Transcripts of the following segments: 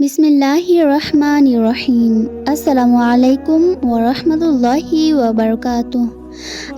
বিসমিল্লাহি রহমান রহিম। আসসালামু আলাইকুম ও রহমতুল্লাহি ওবরকাত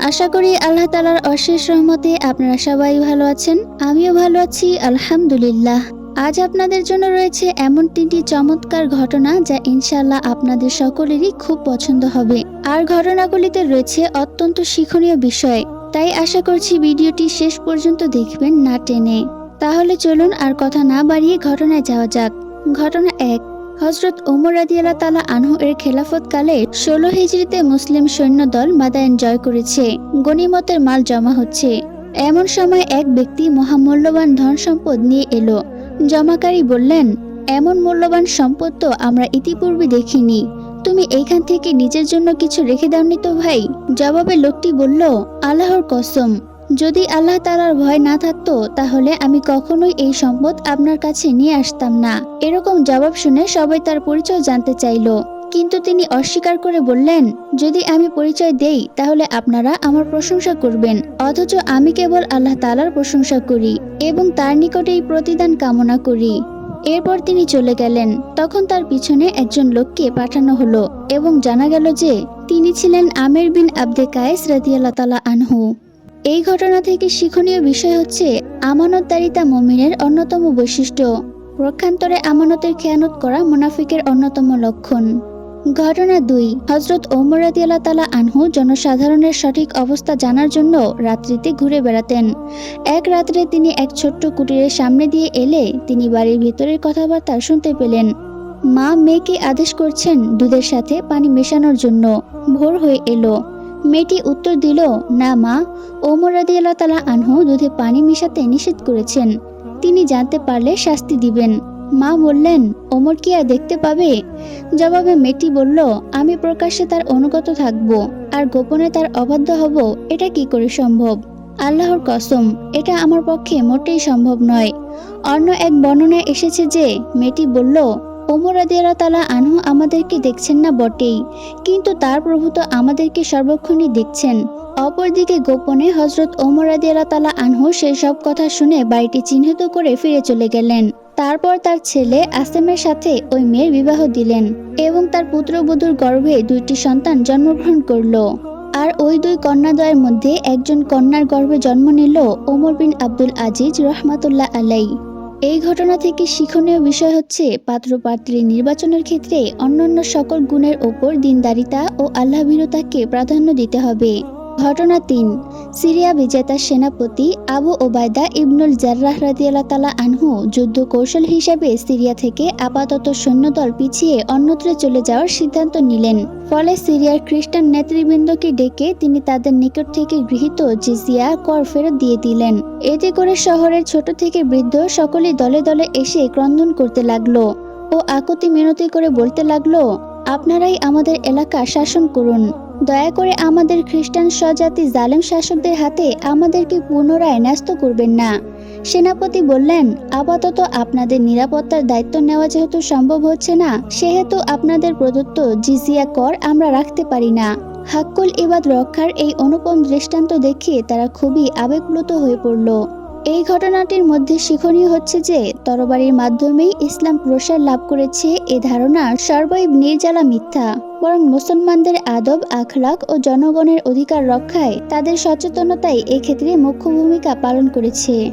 আশা করি আল্লাহ তালার অশেষ রহমতে আপনারা সবাই ভালো আছেন, আমিও ভালো আছি, আলহামদুলিল্লাহ। আজ আপনাদের জন্য রয়েছে এমন তিনটি চমৎকার ঘটনা যা ইনশাল্লাহ আপনাদের সকলেরই খুব পছন্দ হবে। আর ঘটনাগুলিতে রয়েছে অত্যন্ত শিক্ষণীয় বিষয়, তাই আশা করছি ভিডিওটি শেষ পর্যন্ত দেখবেন না টেনে। তাহলে চলুন আর কথা না বাড়িয়ে ঘটনায় যাওয়া যাক। ঘটনা এক। হজরত ওমর রাদিয়াল্লাহ তালা আনহু এর খেলাফত কালে ষোলো হিজড়িতে মুসলিম সৈন্যদল মাদায়ন জয় করেছে। গনিমতের মাল জমা হচ্ছে। এমন সময় এক ব্যক্তি মহামূল্যবান ধন সম্পদ নিয়ে এলো। জমাকারী বললেন, এমন মূল্যবান সম্পদ তো আমরা ইতিপূর্বে দেখিনি। তুমি এইখান থেকে নিজের জন্য কিছু রেখে দাওনি তো ভাই? জবাবে লোকটি বলল, আল্লাহর কসম। যদি আল্লাহ তালার ভয় না থাকতো, তাহলে আমি কখনোই এই সম্পদ আপনার কাছে নিয়ে আসতাম না। এরকম জবাব শুনে সবাই তার পরিচয় জানতে চাইল। কিন্তু তিনি অস্বীকার করে বললেন, যদি আমি পরিচয় দেই, তাহলে আপনারা আমার প্রশংসা করবেন। অথচ আমি কেবল আল্লাহ তালার প্রশংসা করি এবং তার নিকটেই প্রতিদান কামনা করি। এরপর তিনি চলে গেলেন। তখন তার পিছনে একজন লোককে পাঠানো হলো এবং জানা গেল যে, তিনি ছিলেন আমের বিন আব্দে কায়েস রাদিয়াল্লাহ তালা আনহু। এই ঘটনা থেকে শিক্ষণীয় বিষয় হচ্ছে আমানতদারিতা মমিনের অন্যতম বৈশিষ্ট্য। প্রক্ষান্তরে আমানতের খেয়ানত করা মুনাফিকের অন্যতম লক্ষণ। ঘটনা দুই হজরত ওমর রাদিয়াল্লাহ তালা আনহু জনসাধারণের সঠিক অবস্থা জানার জন্য রাত্রিতে ঘুরে বেড়াতেন। এক রাত্রে তিনি এক ছোট্ট কুটিরের সামনে দিয়ে এলে তিনি বাড়ির ভিতরের কথাবার্তা শুনতে পেলেন। মা মেয়েকে আদেশ করছেন দুধের সাথে পানি মেশানোর জন্য। ভোর হয়ে এলো। মেয়েটি উত্তর দিল, না মা। ওমর রাদিয়াল্লাহ তালা আনহু দুধে পানি মিশাতে নিষেধ করেছেন। তিনি জানতে পারলে শাস্তি দিবেন। মা বললেন, ওমর কি আর দেখতে পাবে? জবাবে মেয়েটি বলল, আমি প্রকাশ্যে তার অনুগত থাকব আর গোপনে তার অবাধ্য হব। এটা কি করে সম্ভব? আল্লাহর কসম, এটা আমার পক্ষে মোটেই সম্ভব নয়। অন্য এক বর্ণনায় এসেছে যে, মেয়েটি বলল ওমর আদিয়ালা তালা আনহু আমাদেরকে দেখছেন না বটেই। কিন্তু তার প্রভু তো আমাদেরকে সর্বক্ষণই দেখছেন। অপরদিকে গোপনে হজরত ওমর আদিয়ালা তালা আনহু সেই সব কথা শুনে বাড়িটি চিহ্নিত করে ফিরে চলে গেলেন। তারপর তার ছেলে আসেমের সাথে ওই মেয়ের বিবাহ দিলেন এবং তার পুত্রবধূর গর্ভে দুইটি সন্তান জন্মগ্রহণ করল। আর ওই দুই কন্যাদ্বয়ের মধ্যে একজন কন্যার গর্ভে জন্ম নিল ওমর বিন আব্দুল আজিজ রহমাতুল্লাহ আলাই এই ঘটনা থেকে শিক্ষণীয় বিষয় হচ্ছে, পাত্রপাত্রী নির্বাচনের ক্ষেত্রে অন্যান্য সকল গুণের ওপর দিনদারিতা ও আল্লাহভীরতাকে প্রাধান্য দিতে হবে। ঘটনা তিন, সিরিয়া বিজেতা সেনাপতি আবু ওবায়দা ইবনুল জার্রাহ রাদিয়াল্লাহ তালা আনহু যুদ্ধ কৌশল হিসেবে সিরিয়া থেকে আপাতত সৈন্যদল পিছিয়ে অন্যত্রে চলে যাওয়ার সিদ্ধান্ত নিলেন। ফলে সিরিয়ার খ্রিস্টান নেতৃবৃন্দকে ডেকে তিনি তাদের নিকট থেকে গৃহীত জিজিয়া কর ফেরত দিয়ে দিলেন। এতে করে শহরের ছোট থেকে বৃদ্ধ সকলেই দলে দলে এসে ক্রন্দন করতে লাগল ও আকুতি মিনতি করে বলতে লাগল, আপনারাই আমাদের এলাকা শাসন করুন। দয়া করে আমাদের খ্রিস্টান স্বজাতি জালেম শাসকদের হাতে আমাদেরকে পুনরায় ন্যস্ত করবেন না। সেনাপতি বললেন, আপাতত আপনাদের নিরাপত্তার দায়িত্ব নেওয়া যেহেতু সম্ভব হচ্ছে না, সেহেতু আপনাদের প্রদত্ত জিজিয়া কর আমরা রাখতে পারি না। হাক্কুল ইবাদ রক্ষার এই অনুপম দৃষ্টান্ত দেখে তারা খুবই আবেগপ্লুত হয়ে পড়ল। এই ঘটনাটির মধ্যে শিক্ষণীয় হচ্ছে যে, তরবারির মাধ্যমেই ইসলাম প্রসার লাভ করেছে এ ধারণা সর্বই নির্জালা মিথ্যা। বরং মুসলমানদের আদব আখলাক ও জনগণের অধিকার রক্ষায় তাদের সচেতনতাই এক্ষেত্রে মুখ্য ভূমিকা পালন করেছে।